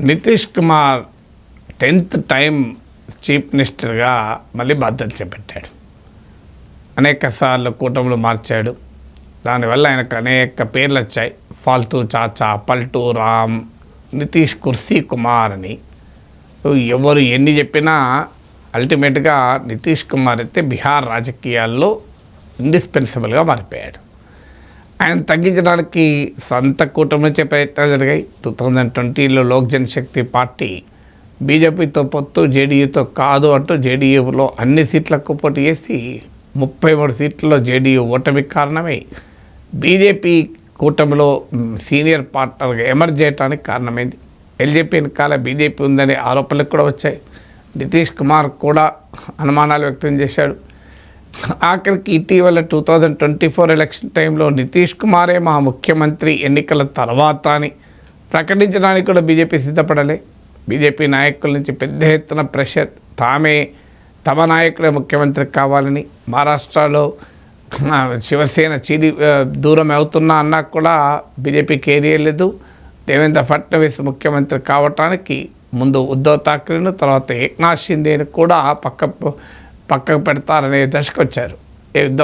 Nitish Kumar tenth time chief మినిస్టర్గా మళ్ళీ బాధ్యత చేపట్టాడు. అనేక సార్లు కూటములు మార్చాడు. దానివల్ల ఆయనకు అనేక పేర్లు వచ్చాయి. ఫాల్తూ చాచా పల్టూ రామ్ నితీష్ కుర్సీ కుమార్ అని. ఎవరు ఎన్ని చెప్పినా అల్టిమేట్గా నితీష్ కుమార్ అయితే బీహార్ రాజకీయాల్లో ఇండిస్పెన్సిబుల్గా మారిపోయాడు. ఆయన తగ్గించడానికి సొంత కూటమిచ్చే ప్రయత్నాలు జరిగాయి. టూ థౌజండ్ ట్వంటీలో లోక్ జనశక్తి పార్టీ బీజేపీతో పొత్తు జేడీయూతో కాదు అంటూ జేడీయూలో అన్ని సీట్లకు పోటీ చేసి ముప్పై మూడు సీట్లలో జేడీయూ ఓటమికి కారణమై. బీజేపీ కూటమిలో సీనియర్ పార్ట్నర్గా ఎమర్జ్ చేయడానికి కారణమైంది. ఎల్జేపీ వెనకాల బీజేపీ ఉందనే ఆరోపణలు కూడా వచ్చాయి. నితీష్ కుమార్ కూడా అనుమానాలు వ్యక్తం చేశాడు. ఆఖరికి ఇటీవల two thousand twenty four election టైంలో నితీష్ కుమారే మా ముఖ్యమంత్రి ఎన్నికల తర్వాత అని ప్రకటించడానికి కూడా బీజేపీ సిద్ధపడలే. బీజేపీ నాయకుల నుంచి పెద్ద ఎత్తున ప్రెషర్ తామే తమ నాయకుడే ముఖ్యమంత్రి కావాలని మహారాష్ట్రలో శివసేన చిరి దూరం అవుతున్నా అన్నా కూడా బీజేపీ కేరియలేదు. లేదు దేవేంద్ర ఫడ్నవీస్ ముఖ్యమంత్రి కావటానికి ముందు ఉద్ధవ్ థాక్రేను తర్వాత ఏక్నాథ్ షిందేని కూడా పక్క పక్కకు పెడతారనే దశకు వచ్చారు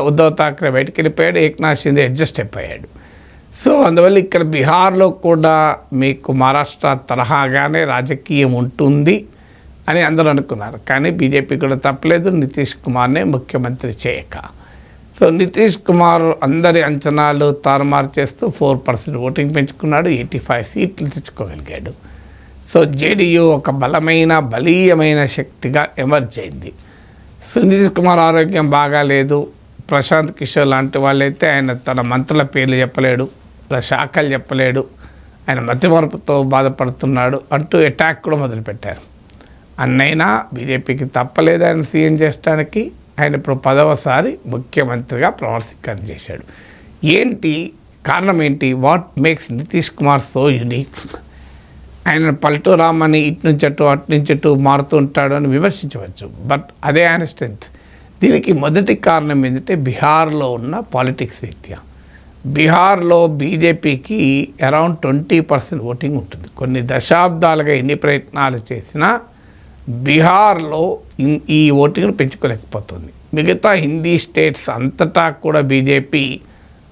ఉద్ధవ్ ఠాక్రే బయటికి వెళ్ళిపోయాడు ఏక్నాథ్ షిందే అడ్జస్ట్ అయిపోయాడు. సో అందువల్ల ఇక్కడ బీహార్లో కూడా మీకు మహారాష్ట్ర తరహాగానే రాజకీయం ఉంటుంది అని అందరూ అనుకున్నారు. కానీ బీజేపీ కూడా తప్పలేదు నితీష్ కుమార్నే ముఖ్యమంత్రి చేయక. సో నితీష్ కుమార్ అందరి అంచనాలు తారుమారు చేస్తూ ఫోర్ పర్సెంట్ ఓటింగ్ పెంచుకున్నాడు ఎయిటీ ఫైవ్ సీట్లు తెచ్చుకోగలిగాడు. సో జేడీయూ ఒక బలమైన బలీయమైన శక్తిగా ఎమర్జ్ అయింది. సునీల్ కుమార్ ఆరోగ్యం బాగాలేదు. ప్రశాంత్ కిషోర్ లాంటి వాళ్ళైతే ఆయన తన మంత్రుల పేర్లు చెప్పలేడు శాఖలు చెప్పలేడు. ఆయన మతిమరుపుతో బాధపడుతున్నాడు అంటూ అటాక్ కూడా మొదలుపెట్టారు. అన్నైనా బీజేపీకి తప్పలేదు ఆయన సీఎం చేయడానికి ఆయన ఇప్పుడు పదవసారి ముఖ్యమంత్రిగా ప్రమాణ చేశాడు. ఏంటి? కారణం ఏంటి? What makes Nitish Kumar so unique ఆయన పల్టు రామని ఇటు నుంచి అటు అటు నుంచి అటు మారుతూ ఉంటాడు అని విమర్శించవచ్చు. బట్ అదే ఆయన స్ట్రెంగ్త్ దీనికి మొదటి కారణం ఏంటంటే బీహార్లో ఉన్న పాలిటిక్స్ రీత్యా. బీహార్లో బీజేపీకి అరౌండ్ ట్వంటీ పర్సెంట్ ఓటింగ్ ఉంటుంది. కొన్ని దశాబ్దాలుగా ఎన్ని ప్రయత్నాలు చేసినా బీహార్లో ఈ ఓటింగ్ను పెంచుకోలేకపోతుంది. మిగతా హిందీ స్టేట్స్ అంతటా కూడా బీజేపీ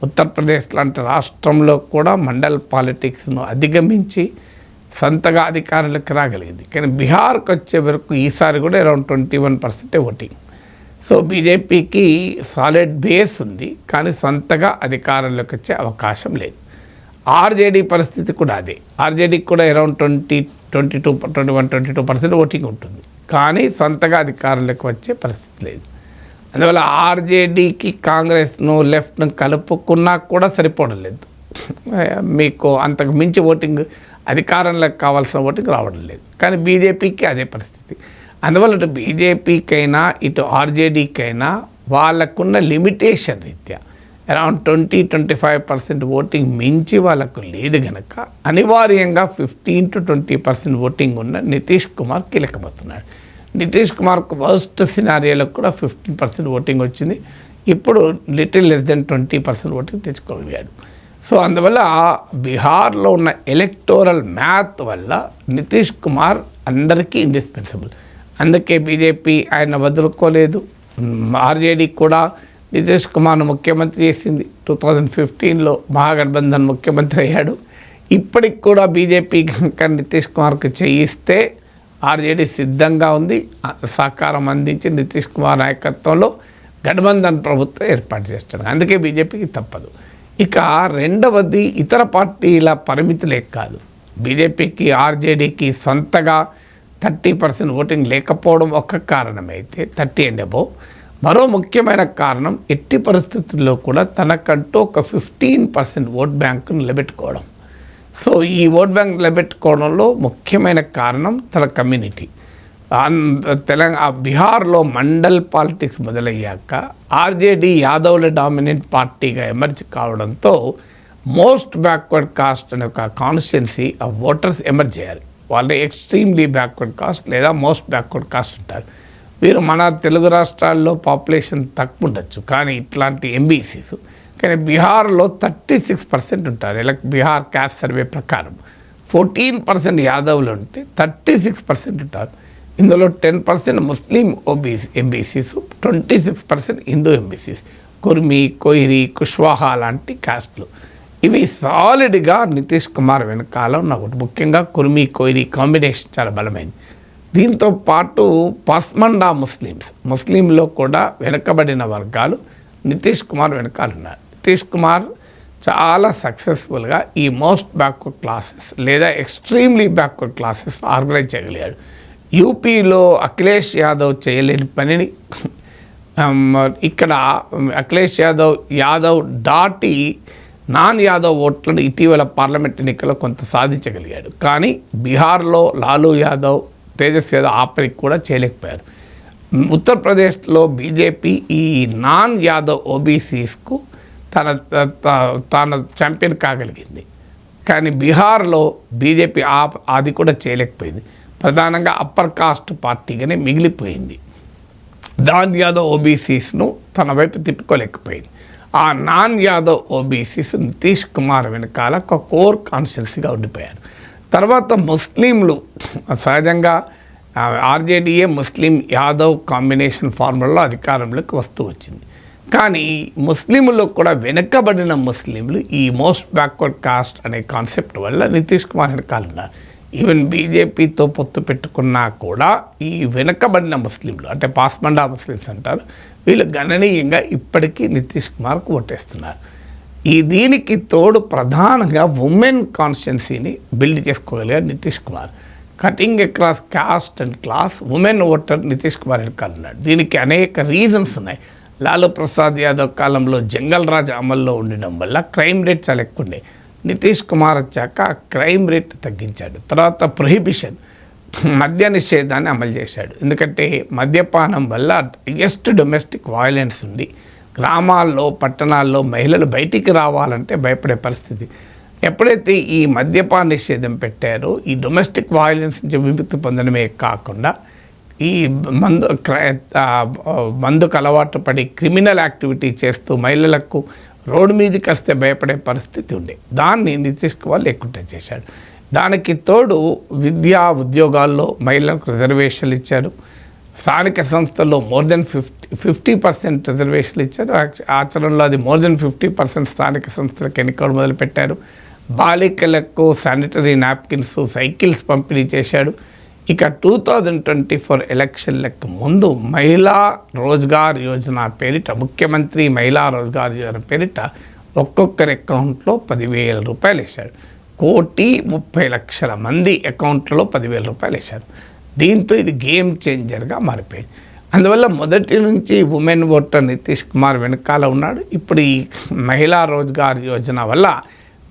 ఉత్తరప్రదేశ్ లాంటి రాష్ట్రంలో కూడా మండల్ పాలిటిక్స్ను అధిగమించి సొంతగా అధికారులకు రాగలిగింది కానీ బీహార్కి వచ్చే వరకు ఈసారి కూడా అరౌండ్ ట్వంటీ వన్ పర్సెంటే ఓటింగ్. సో బీజేపీకి సాలిడ్ బేస్ ఉంది. కానీ సొంతగా అధికారంలోకి వచ్చే అవకాశం లేదు. ఆర్జేడీ పరిస్థితి కూడా అదే. ఆర్జేడీకి కూడా around twenty twenty two twenty one twenty two percent voting ఉంటుంది. కానీ సొంతగా అధికారంలోకి వచ్చే పరిస్థితి లేదు. అందువల్ల ఆర్జేడీకి కాంగ్రెస్ను లెఫ్ట్ను కలుపుకున్నా కూడా సరిపోవడం లేదు. మీకు అంతకు మించి ఓటింగ్ అధికారంలోకి కావాల్సిన ఓటుకు రావడం లేదు. కానీ బీజేపీకి అదే పరిస్థితి. అందువల్ల ఇటు బీజేపీకైనా ఇటు ఆర్జేడీకైనా వాళ్ళకున్న లిమిటేషన్ రీత్యా around twenty twenty five percent voting మించి వాళ్ళకు లేదు గనక అనివార్యంగా fifteen to twenty percent voting ఉన్న నితీష్ కుమార్ కీలకమవుతున్నాడు నితీష్ కుమార్కు వర్స్ట్ సినారియోలకు కూడా ఫిఫ్టీన్ పర్సెంట్ ఓటింగ్ వచ్చింది. ఇప్పుడు little less than twenty percent voting తెచ్చుకోగలిగాడు. So అందువల్ల బీహార్లో ఉన్న ఎలక్టోరల్ మ్యాథ్ వల్ల నితీష్ కుమార్ అందరికీ ఇండిస్పెన్సిబుల్ అందుకే బీజేపీ ఆయన వదులుకోలేదు. ఆర్జేడీ కూడా నితీష్ కుమార్ను ముఖ్యమంత్రి చేసింది. టూ థౌజండ్ ఫిఫ్టీన్లో మహాగఠబంధన్ ముఖ్యమంత్రి అయ్యాడు. ఇప్పటికి కూడా బీజేపీ కనుక నితీష్ కుమార్కి చేయిస్తే ఆర్జేడీ సిద్ధంగా ఉంది. సహకారం అందించి నితీష్ కుమార్ నాయకత్వంలో గఠబంధన్ ప్రభుత్వం ఏర్పాటు చేస్తున్నారు అందుకే బీజేపీకి తప్పదు. ఇక రెండవది ఇతర పార్టీల పరిమితులే కాదు. బీజేపీకి ఆర్జేడీకి సొంతగా థర్టీ పర్సెంట్ ఓటింగ్ లేకపోవడం ఒక కారణమైతే థర్టీ అండ్ అబౌవ్. మరో ముఖ్యమైన కారణం ఎట్టి పరిస్థితుల్లో కూడా తనకంటూ ఒక ఫిఫ్టీన్ పర్సెంట్ ఓట్ బ్యాంకు నిలబెట్టుకోవడం. సో ఈ ఓట్ బ్యాంక్ నిలబెట్టుకోవడంలో ముఖ్యమైన కారణం తన కమ్యూనిటీ. తెలంగాణ బీహార్లో మండల్ పాలిటిక్స్ మొదలయ్యాక ఆర్జేడీ యాదవ్ల డామినెంట్ పార్టీగా ఎమర్జ్ కావడంతో మోస్ట్ బ్యాక్వర్డ్ కాస్ట్ అనే ఒక కాన్స్టిట్యున్సీ ఆ ఓటర్స్ ఎమర్జ్ చేయాలి. వాళ్ళు ఎక్స్ట్రీమ్లీ బ్యాక్వర్డ్ కాస్ట్ లేదా మోస్ట్ బ్యాక్వర్డ్ కాస్ట్ అంటారు వీరు మన తెలుగు రాష్ట్రాల్లో పాపులేషన్ తక్కువ ఉండొచ్చు. కానీ ఇట్లాంటి ఎంబీసీస్ కానీ బీహార్లో థర్టీ సిక్స్ పర్సెంట్ ఉంటారు. ఇలా బీహార్ క్యాస్ట్ సర్వే ప్రకారం ఫోర్టీన్ పర్సెంట్ యాదవ్లు ఉంటే థర్టీ సిక్స్ పర్సెంట్ ఉంటారు. ఇందులో ten percent Muslim OBC MBCs twenty six percent Hindu MBCs. Kurmi Koeri Kushwaha లాంటి కాస్ట్లు. ఇవి సాలిడ్గా నితీష్ కుమార్ వెనకాల ఉన్న ముఖ్యంగా కుర్మి కొయిరి కాంబినేషన్ చాలా బలమైంది. దీంతో పాటు పస్మండా ముస్లిమ్స్. ముస్లింలో కూడా వెనకబడిన వర్గాలు నితీష్ కుమార్ వెనకాల ఉన్నారు. నితీష్ కుమార్ చాలా సక్సెస్ఫుల్గా ఈ మోస్ట్ బ్యాక్వర్డ్ క్లాసెస్ లేదా ఎక్స్ట్రీమ్లీ బ్యాక్వర్డ్ క్లాసెస్ ఆర్గనైజ్ చేయగలిగాడు. యూపీలో అఖిలేష్ యాదవ్ చేయలేని పనిని ఇక్కడ అఖిలేష్ యాదవ్ యాదవ్ దాటి నాన్ యాదవ్ ఓట్లను ఇటీవల పార్లమెంట్ ఎన్నికల్లో కొంత సాధించగలిగాడు. కానీ బీహార్లో లాలూ యాదవ్ తేజస్ యాదవ్ ఆపరికి కూడా చేయలేకపోయారు. ఉత్తరప్రదేశ్లో బీజేపీ ఈ నాన్ యాదవ్ ఓబీసీస్కు తన తన ఛాంపియన్ కాగలిగింది. కానీ బీహార్లో బీజేపీ ఆ అది కూడా చేయలేకపోయింది. ప్రధానంగా అప్పర్ కాస్ట్ పార్టీగానే మిగిలిపోయింది. నాన్ యాదవ్ ఓబీసీస్ను తన వైపు తిప్పుకోలేకపోయింది. ఆ నాన్ యాదవ్ ఓబీసీస్ నితీష్ కుమార్ వెనకాల ఒక కోర్ కాన్స్టిట్యున్సీగా ఉండిపోయారు. తర్వాత ముస్లింలు సహజంగా ఆర్జేడీఏ ముస్లిం యాదవ్ కాంబినేషన్ ఫార్ములాలో అధికారంలోకి వస్తూ వచ్చింది. కానీ ముస్లింలు కూడా వెనకబడిన ముస్లింలు ఈ మోస్ట్ బ్యాక్వర్డ్ కాస్ట్ అనే కాన్సెప్ట్ వల్ల నితీష్ కుమార్ వెనకాల ఉన్నారు. ఈవెన్ బీజేపీతో పొత్తు పెట్టుకున్నా కూడా ఈ వెనకబడిన ముస్లింలు అంటే పాస్మండా ముస్లిమ్స్ అంటారు వీళ్ళు గణనీయంగా ఇప్పటికీ నితీష్ కుమార్కు ఓటేస్తున్నారు. ఈ దీనికి తోడు ప్రధానంగా ఉమెన్ కాన్స్టిట్యున్సీని build చేసుకోగలిగారు Nitish Kumar. Cutting across caste and class women voter Nitish Kumar వెనకాలన్నాడు దీనికి అనేక రీజన్స్ ఉన్నాయి. లాలూ ప్రసాద్ యాదవ్ కాలంలో జంగల్ రాజ్ అమల్లో ఉండడం వల్ల క్రైమ్ రేట్ చాలా ఎక్కువ ఉండేవి నితీష్ కుమార్ వచ్చాక క్రైమ్ రేట్ తగ్గించాడు. తర్వాత ప్రొహిబిషన్ మద్య నిషేధాన్ని అమలు చేశాడు. ఎందుకంటే మద్యపానం వల్ల హైయెస్ట్ డొమెస్టిక్ వైలెన్స్ ఉంది. గ్రామాల్లో పట్టణాల్లో మహిళలు బయటికి రావాలంటే భయపడే పరిస్థితి. ఎప్పుడైతే ఈ మద్యపాన నిషేధం పెట్టారో ఈ డొమెస్టిక్ వైలెన్స్ నుంచి విముక్తి పొందడమే కాకుండా ఈ మందు మందుకు అలవాటు పడి క్రిమినల్ యాక్టివిటీ చేస్తూ మహిళలకు రోడ్డు మీదకి వస్తే భయపడే పరిస్థితి ఉండే. దాన్ని నితీష్ కుమార్ లేకుండా చేశాడు. దానికి తోడు విద్యా ఉద్యోగాల్లో మహిళలకు రిజర్వేషన్లు ఇచ్చాడు స్థానిక సంస్థల్లో more than fifty fifty percent రిజర్వేషన్లు ఇచ్చారు. ఆచరణలో అది మోర్ దెన్ ఫిఫ్టీ పర్సెంట్ స్థానిక సంస్థలకు ఎన్నికలు మొదలుపెట్టారు. బాలికలకు శానిటరీ నాప్కిన్స్ సైకిల్స్ పంపిణీ చేశాడు. ఇక టూ థౌజండ్ ట్వంటీ ఫోర్ ఎలక్షన్లకు ముందు మహిళా రోజ్గార్ యోజన పేరిట ముఖ్యమంత్రి మహిళా రోజ్గార్ యోజన పేరిట ఒక్కొక్కరి అకౌంట్లో పదివేల రూపాయలు వేశాడు. కోటి ముప్పై లక్షల మంది అకౌంట్లో పదివేల రూపాయలు వేశారు. దీంతో ఇది గేమ్ చేంజర్గా మారిపోయింది. అందువల్ల మొదటి నుంచి ఉమెన్ ఓటర్ నితీష్ కుమార్ వెనకాల ఉన్నాడు. ఇప్పుడు ఈ మహిళా రోజ్గార్ యోజన వల్ల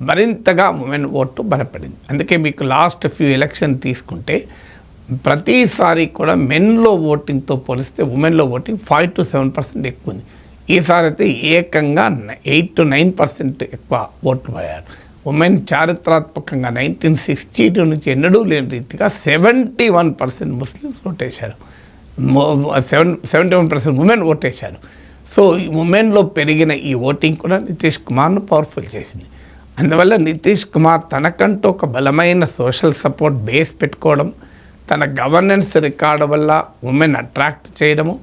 మరింతగా ఉమెన్ ఓటు బలపడింది. అందుకే మీకు లాస్ట్ ఫ్యూ ఎలక్షన్ తీసుకుంటే ప్రతిసారి కూడా మెన్లో ఓటింగ్తో పోలిస్తే ఉమెన్లో voting five to seven percent ఎక్కువ ఉంది ఈసారి అయితే ఏకంగా ఎయిట్ టు నైన్ పర్సెంట్ ఎక్కువ ఓట్లు పోయారు. ఉమెన్ చారిత్రాత్మకంగా నైన్టీన్ సిక్స్టీ టూ నుంచి ఎన్నడూ లేని రీతిగా సెవెంటీ వన్ పర్సెంట్ ముస్లిమ్స్ ఓటేశారు. Seven seventy one percent women ఓటేశారు. సో ఈ ఉమెన్లో పెరిగిన ఈ ఓటింగ్ కూడా నితీష్ కుమార్ను పవర్ఫుల్ చేసింది. అందువల్ల నితీష్ కుమార్ తనకంటూ ఒక బలమైన సోషల్ సపోర్ట్ బేస్ పెట్టుకోవడం తన గవర్నెన్స్ రికార్డు వల్ల ఉమెన్ అట్రాక్ట్ చేయడము.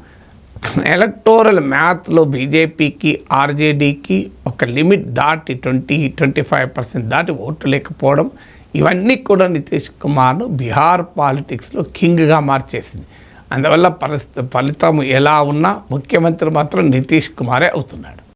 ఎలక్టోరల్ మ్యాథ్లో బీజేపీకి ఆర్జేడీకి ఒక లిమిట్ దాటి ట్వంటీ ట్వంటీ ఫైవ్ పర్సెంట్ దాటి ఓటు లేకపోవడం. ఇవన్నీ కూడా నితీష్ కుమార్ను బీహార్ పాలిటిక్స్లో కింగ్గా మార్చేసింది. అందువల్ల పరిస్థితి ఫలితం ఎలా ఉన్నా ముఖ్యమంత్రి మాత్రం నితీష్ కుమారే అవుతున్నాడు.